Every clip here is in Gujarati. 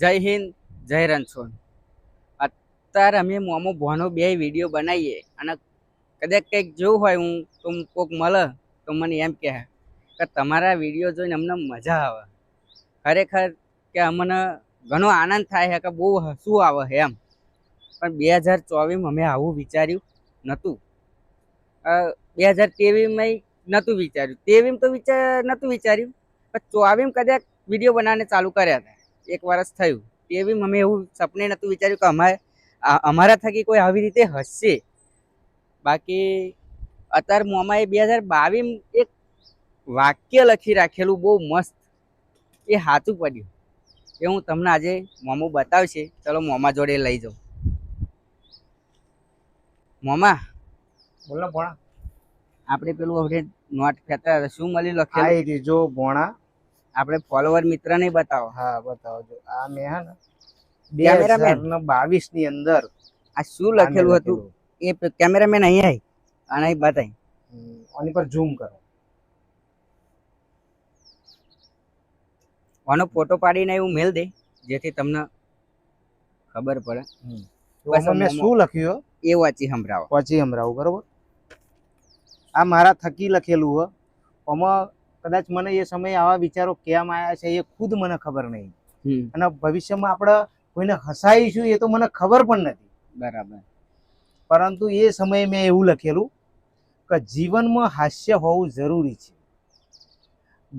જય હિન્દ, જય રણછોડ. અત્યારે અમે મોમો ભોનો બે વીડિયો બનાવીએ અને કદાચ કંઈક જોવું હોય હું, તો કોઈક મળે, તો મને એમ કહે કે તમારા વીડિયો જોઈને અમને મજા આવે. ખરેખર કે અમને ઘણો આનંદ થાય છે કે બહુ હસવું આવે છે એમ. પણ બે હજાર ચોવીસમાં અમે આવું વિચાર્યું નહોતું. બે હજાર તેવીસમાં નહોતું વિચાર્યું. તેવીમાં તો વિચાર, નહોતું વિચાર્યું. પણ ચોવીમ કદાચ વીડિયો બનાવવાને ચાલુ કર્યા હતા. એક વર્ષ થયું. તે બી મમ્મી એવું સપને નહોતું વિચાર્યું કે અમારે અમારા થકી કોઈ આવી રીતે હસશે બાકી અત્યારે મોમાએ બે હજાર બાવીસ એક વાક્ય લખી રાખેલું બહુ મસ્ત. એ સાચું પડ્યું. એ હું તમને આજે મોમો બતાવશે. ચલો મોમા જોડે લઈ જાઉં. મોમા. બોલો ભોણા. આપણે પેલું હવે નોટ ફેતા શું મળ્યું આ જો ભોણા આપણે ફોલોવર મિત્ર ને બતાવો. હા બતાવજો આ મેં હા ને બે. હજાર બાવીસની અંદર આ શું લખેલું હતું? એ કેમેરામેન અહીં આવી અને અહીં બતાવી આની પર ઝૂમ કરો. આનો ફોટો પાડીને એવું મેલ દે જેથી તમને ખબર પડે. બસ મેં શું લખ્યું એ વાંચી સંભળાવો. વાંચી સંભળાવો બરોબર? આ મારા થકી લખેલું હોમાં આમાં કદાચ મને એ સમયે આવા વિચારો કેમ આવ્યા છે એ ખુદ મને ખબર નહીં. અને ભવિષ્યમાં આપણે કોઈને હસાઈશું એ તો મને ખબર પણ નથી. બરાબર. પરંતુ એ સમયે મેં એવું લખેલું કે જીવનમાં હાસ્ય હોવું જરૂરી છે.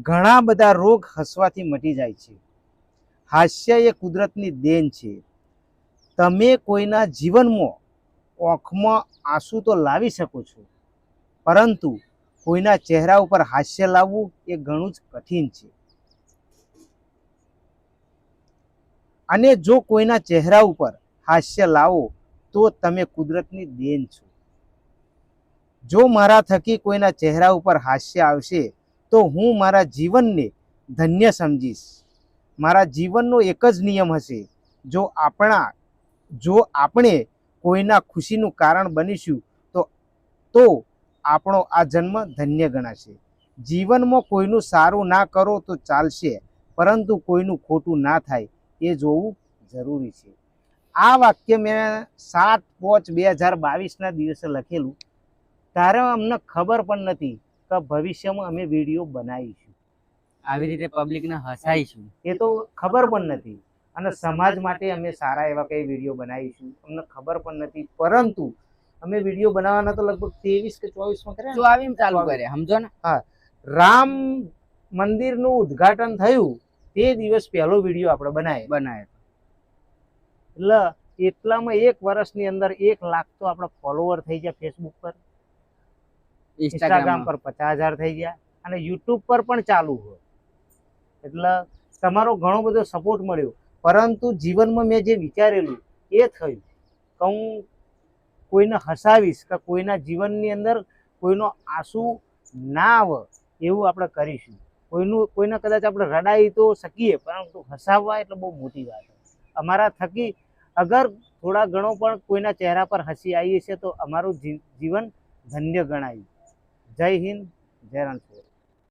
ઘણા બધા રોગ હસવાથી મટી જાય છે. હાસ્ય એ કુદરતની દેન છે. તમે કોઈના જીવનમાં ઓખમાં આંસુ તો લાવી શકો છો. પરંતુ કોઈના ચહેરા ઉપર હાસ્ય લાવવું એ ઘણું જ કઠિન છે. અને જો કોઈના ચહેરા ઉપર હાસ્ય લાવો, તો તમે કુદરતની દેન છો. જો મારા થકી કોઈના ચહેરા ઉપર હાસ્ય આવશે, તો હું મારા જીવનને ધન્ય સમજીશ. મારા જીવનનો એક જ નિયમ હશે, જો આપણા, જો આપણે કોઈના ખુશીનું કારણ બનીશું, તો તો આપણો આ જન્મ ધન્ય ગણાશે. જીવનમાં કોઈનું સારું ના કરો તો ચાલશે પરંતુ કોઈનું ખોટું ના થાય એ જોવું જરૂરી છે. આ વાક્ય મેં સાત પાંચ બે હજાર બાવીસના દિવસે લખેલું. ત્યારે અમને ખબર પણ નથી કે ભવિષ્યમાં અમે વીડિયો બનાવીશું. આવી રીતે પબ્લિકને હસાઈશું એ તો ખબર પણ નથી. અને સમાજ માટે અમે સારા એવા કંઈ વીડિયો બનાવીશું અમને ખબર પણ નથી. પરંતુ અમે વીડિયો બનાવવાના તો લગભગ ત્રેવીસ કે ચોવીસમાં કર્યા ચોવીસ ચાલુ કર્યા સમજો ને? રામ મંદિરનું ઉદ્ઘાટન થયું તે દિવસ પહેલો વીડિયો આપણે બનાવ્યો. બનાવ્યો એટલે એટલામાં એક વર્ષની અંદર એક લાખ તો આપણા ફોલોવર થઈ ગયા ફેસબુક પર. ઇન્સ્ટાગ્રામ ઇન્સ્ટાગ્રામ પર પચાસ હજાર થઈ ગયા. અને યુટ્યુબ પર પણ ચાલુ હોય. એટલે તમારો ઘણો બધો સપોર્ટ મળ્યો. પરંતુ જીવનમાં મેં જે વિચારેલું એ થયું. કે હું કોઈને હસાવીશ કે કોઈના જીવનની અંદર કોઈનો આંસુ ના આવે એવું આપણે કરીશું. કોઈનું, કોઈને કદાચ આપણે રડાઈ તો શકીએ, પરંતુ હસાવવા એટલે બહુ મોટી વાત અમારા થકી અગર થોડા ઘણો પણ કોઈના ચહેરા પર હસી આવી છે તો અમારું જીવન ધન્ય ગણાયું. જય હિન્દ, જય રણછોડ